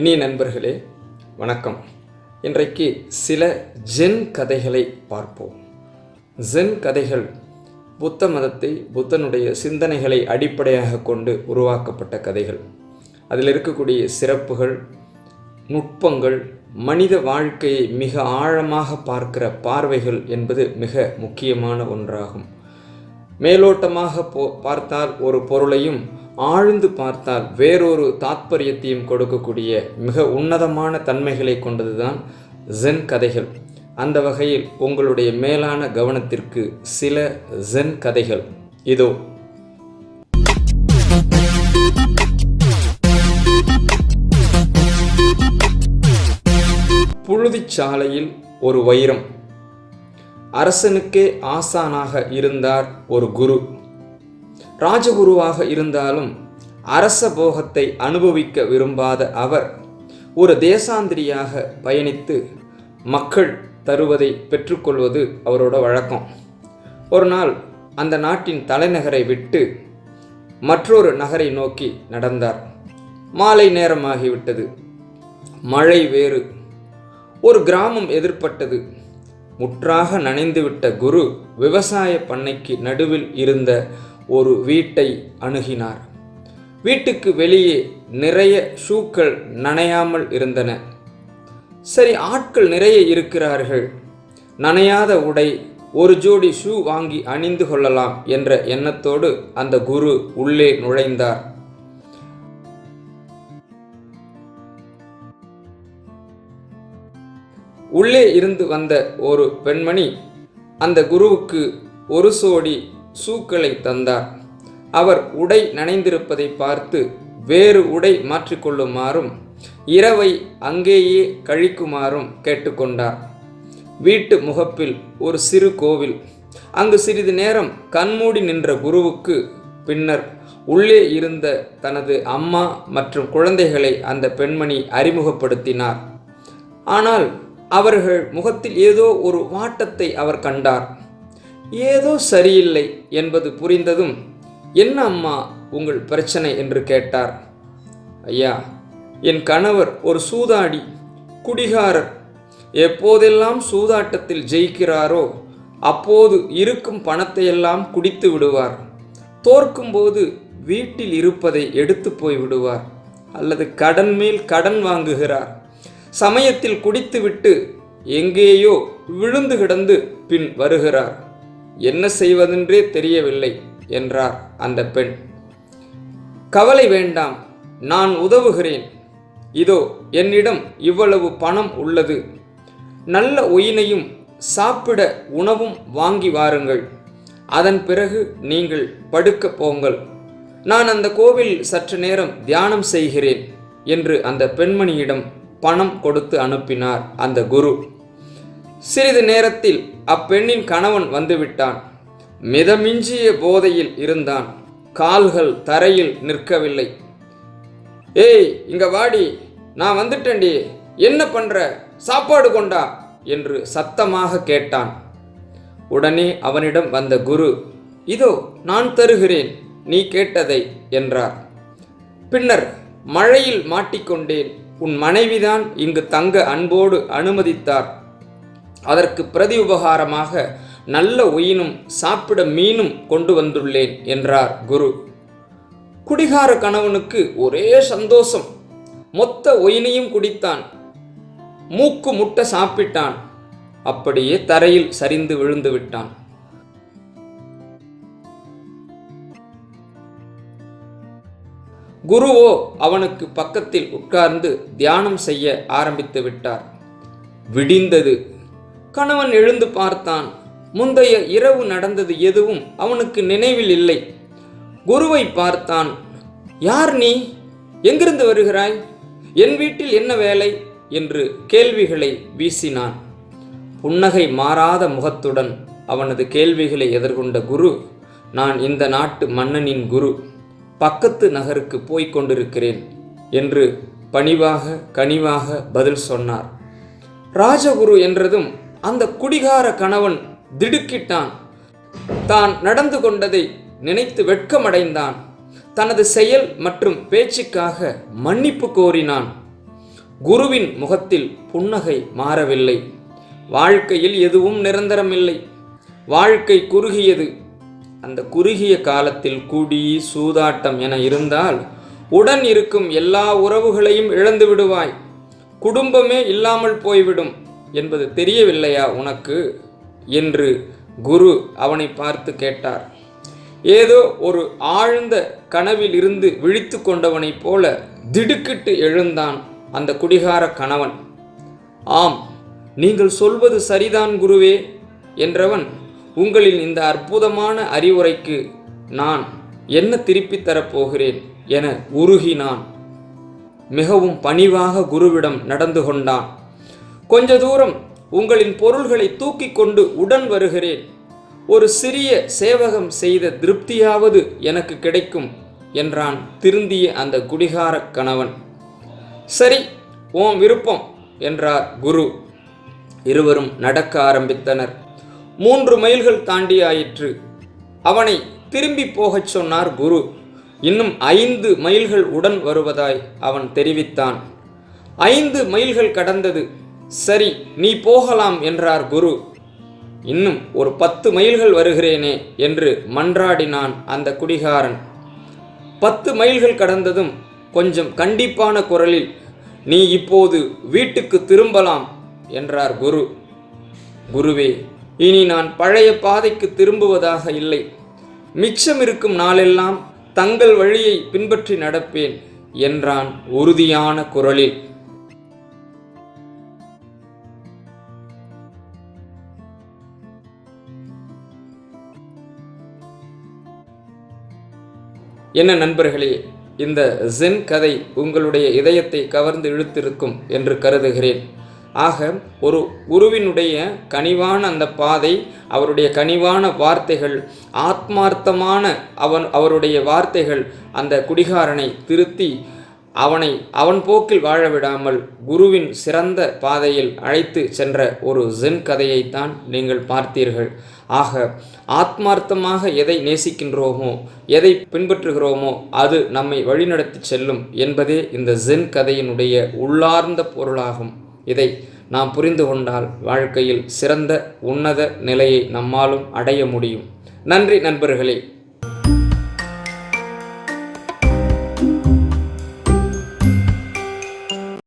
இனிய நண்பர்களே வணக்கம். இன்றைக்கு சில ஜென் கதைகளை பார்ப்போம். ஜென் கதைகள் புத்த மதத்தை புத்தனுடைய சிந்தனைகளை அடிப்படையாக கொண்டு உருவாக்கப்பட்ட கதைகள். அதில் இருக்கக்கூடிய சிறப்புகள் நுட்பங்கள் மனித வாழ்க்கையை மிக ஆழமாக பார்க்கிற பார்வைகள் என்பது மிக முக்கியமான ஒன்றாகும். மேலோட்டமாக போ பார்த்தால் ஒரு பொருளையும் ஆழ்ந்து பார்த்தால் வேறொரு தாத்பரியத்தையும் கொடுக்கக்கூடிய மிக உன்னதமான தன்மைகளை கொண்டதுதான் ஜென் கதைகள். அந்த வகையில் உங்களுடைய மேலான கவனத்திற்கு சில ஜென் கதைகள். இதோ. புழுதிச்சாலையில் ஒரு வைரம். அரசனுக்கே ஆசானாக இருந்தார் ஒரு குரு. ராஜகுருவாக இருந்தாலும் அரச போகத்தை அனுபவிக்க விரும்பாத அவர் ஒரு தேசாந்திரியாக பயணித்து மக்கள் தருவதை பெற்றுக்கொள்வது அவரோட வழக்கம். ஒரு நாள் அந்த நாட்டின் தலைநகரை விட்டு மற்றொரு நகரை நோக்கி நடந்தார். மாலை நேரமாகிவிட்டது. மழை வேறு. ஒரு கிராமம் எதிர்ப்பட்டது முற்றாக நனைந்துவிட்ட குரு விவசாய பண்ணைக்கு நடுவில் இருந்த ஒரு வீட்டை அணுகினார். வீட்டுக்கு வெளியே நிறைய ஷூக்கள் நனையாமல் இருந்தன. சரி ஆட்கள் நிறைய இருக்கிறார்கள். நனையாத உடை ஒரு ஜோடி ஷூ வாங்கி அணிந்து கொள்ளலாம் என்ற எண்ணத்தோடு அந்த குரு உள்ளே நுழைந்தார். உள்ளே இருந்து வந்த ஒரு பெண்மணி அந்த குருவுக்கு ஒரு சோடி சூக்களை தந்தார். அவர் உடை நனைந்திருப்பதை பார்த்து வேறு உடை மாற்றிக்கொள்ளுமாறும் இரவை அங்கேயே கழிக்குமாறும் கேட்டுக்கொண்டார். வீட்டு முகப்பில் ஒரு சிறு கோவில். அங்கு சிறிது நேரம் கண்மூடி நின்ற குருவுக்கு பின்னர் உள்ளே இருந்த தனது அம்மா மற்றும் குழந்தைகளை அந்த பெண்மணி அறிமுகப்படுத்தினார். ஆனால் அவர்கள் முகத்தில் ஏதோ ஒரு வாட்டத்தை அவர் கண்டார். ஏதோ சரியில்லை என்பது புரிந்ததும் என்ன அம்மா உங்கள் பிரச்சனை? என்று கேட்டார். ஐயா என் கணவர் ஒரு சூதாடி குடிகாரர். எப்போதெல்லாம் சூதாட்டத்தில் ஜெயிக்கிறாரோ அப்போது இருக்கும் பணத்தையெல்லாம் குடித்து விடுவார். தோற்கும்போது வீட்டில் இருப்பதை எடுத்து போய் விடுவார் அல்லது கடன் மேல் கடன் வாங்குகிறார். சமயத்தில் குடித்துவிட்டு எங்கேயோ விழுந்து கிடந்து பின் வருகிறார். என்ன செய்வதென்றே தெரியவில்லை என்றார் அந்த பெண். கவலை வேண்டாம் நான் உதவுகிறேன். இதோ என்னிடம் இவ்வளவு பணம் உள்ளது. நல்ல ஒயினையும் சாப்பிட உணவும் வாங்கி வாருங்கள். அதன் பிறகு நீங்கள் படுக்க போங்கள். நான் அந்த கோவில் சற்று நேரம் தியானம் செய்கிறேன் என்று அந்த பெண்மணியிடம் பணம் கொடுத்து அனுப்பினார் அந்த குரு. சிறிது நேரத்தில் அப்பெண்ணின் கணவன் வந்துவிட்டான். மிதமிஞ்சிய போதையில் இருந்தான். கால்கள் தரையில் நிற்கவில்லை. ஏய் இங்க வாடி. நான் வந்துட்டேன்டி. என்ன பண்ற? சாப்பாடு கொண்டா? என்று சத்தமாக கேட்டான். உடனே அவனிடம் வந்த குரு இதோ நான் தருகிறேன். நீ கேட்டதை என்றார். பின்னர் மழையில் மாட்டிக்கொண்டேன். உன் மனைவிதான் இங்கு தங்க அன்போடு அனுமதித்தார். அதற்கு பிரதி உபகாரமாக நல்ல ஒயினும் சாப்பிட மீனும் கொண்டு வந்துள்ளேன் என்றார் குரு. குடிகார கணவனுக்கு ஒரே சந்தோஷம். மொத்த ஒயினையும் குடித்தான். மூக்கு முட்டை சாப்பிட்டான். அப்படியே தரையில் சரிந்து விழுந்து விட்டான். குருவோ அவனுக்கு பக்கத்தில் உட்கார்ந்து தியானம் செய்ய ஆரம்பித்து விட்டார். விடிந்தது கணவன் எழுந்து பார்த்தான். முந்தைய இரவு நடந்தது எதுவும் அவனுக்கு நினைவில் இல்லை. குருவை பார்த்தான். யார் நீ? எங்கிருந்து வருகிறாய்? என் வீட்டில் என்ன வேலை? என்று கேள்விகளை வீசினான். புன்னகை மாறாத முகத்துடன் அவனது கேள்விகளை எதிர்கொண்ட குரு நான் இந்த நாட்டு மன்னனின் குரு. பக்கத்து நகருக்கு போய்க் கொண்டிருக்கிறேன் என்று பணிவாக கனிவாக பதில் சொன்னார். ராஜகுரு என்றதும் அந்த குடிகார கணவன் திடுக்கிட்டான். தான் நடந்து கொண்டதை நினைத்து வெட்கமடைந்தான். தனது செயல் மற்றும் பேச்சுக்காக மன்னிப்பு கோரினான். குருவின் முகத்தில் புன்னகை மாறவில்லை. வாழ்க்கையில் எதுவும் நிரந்தரமில்லை. வாழ்க்கை குறுகியது. அந்த குறுகிய காலத்தில் குடி சூதாட்டம் என இருந்தால் உடன் இருக்கும் எல்லா உறவுகளையும் இழந்து விடுவாய். குடும்பமே இல்லாமல் போய்விடும். என்பது தெரியவில்லையா உனக்கு? என்று குரு அவனை பார்த்து கேட்டார். ஏதோ ஒரு ஆழ்ந்த கனவில் இருந்து விழித்து கொண்டவனைப் போல திடுக்கிட்டு எழுந்தான் அந்த குடிகார கணவன். ஆம் நீங்கள் சொல்வது சரிதான் குருவே என்றவன் உங்களின் இந்த அற்புதமான அறிவுரைக்கு நான் என்ன திருப்பித் தரப்போகிறேன் என உருகினான். மிகவும் பணிவாக குருவிடம் நடந்து கொண்டான். கொஞ்ச தூரம் உங்களின் பொருள்களை தூக்கி கொண்டு உடன் வருகிறேன். ஒரு சிறிய சேவகம் செய்த திருப்தியாவது எனக்கு கிடைக்கும் என்றான் திருந்திய அந்த குடிகார கணவன். சரி ஓம் விருப்பம் என்றார் குரு. இருவரும் நடக்க ஆரம்பித்தனர். மூன்று மைல்கள் தாண்டி ஆயிற்று அவனை திரும்பி போகச் சொன்னார் குரு. இன்னும் ஐந்து மைல்கள் உடன் வருவதாய் அவன் தெரிவித்தான். ஐந்து மைல்கள் கடந்தது. சரி நீ போகலாம் என்றார் குரு. இன்னும் ஒரு பத்து மைல்கள் வருகிறேனே என்று மன்றாடினான் அந்த குடிகாரன். பத்து மைல்கள் கடந்ததும் கொஞ்சம் கண்டிப்பான குரலில் நீ இப்போது வீட்டுக்கு திரும்பலாம் என்றார் குரு. குருவே இனி நான் பழைய பாதைக்கு திரும்புவதாக இல்லை. மிச்சம் இருக்கும் நாளெல்லாம் தங்கள் வழியை பின்பற்றி நடப்பேன் என்றான் உறுதியான குரலில். என்ன நண்பர்களே இந்த ஜென் கதை உங்களுடைய இதயத்தை கவர்ந்து இழுத்திருக்கும் என்று கருதுகிறேன். ஆக ஒரு குருவினுடைய கனிவான அந்த பாதை அவருடைய கனிவான வார்த்தைகள் ஆத்மார்த்தமான அவன் அவருடைய வார்த்தைகள் அந்த குடிகாரனை திருத்தி அவனை அவன் போக்கில் வாழ விடாமல் குருவின் சிறந்த பாதையில் அழைத்து சென்ற ஒரு ஜென் கதையைத்தான் நீங்கள் பார்த்தீர்கள். ஆக ஆத்மார்த்தமாக எதை நேசிக்கின்றோமோ எதை பின்பற்றுகிறோமோ அது நம்மை வழிநடத்தி செல்லும் என்பதே இந்த ஜென் கதையினுடைய உள்ளார்ந்த பொருளாகும். இதை நாம் புரிந்து கொண்டால் வாழ்க்கையில் சிறந்த உன்னத நிலையை நம்மாலும் அடைய முடியும். நன்றி நண்பர்களே.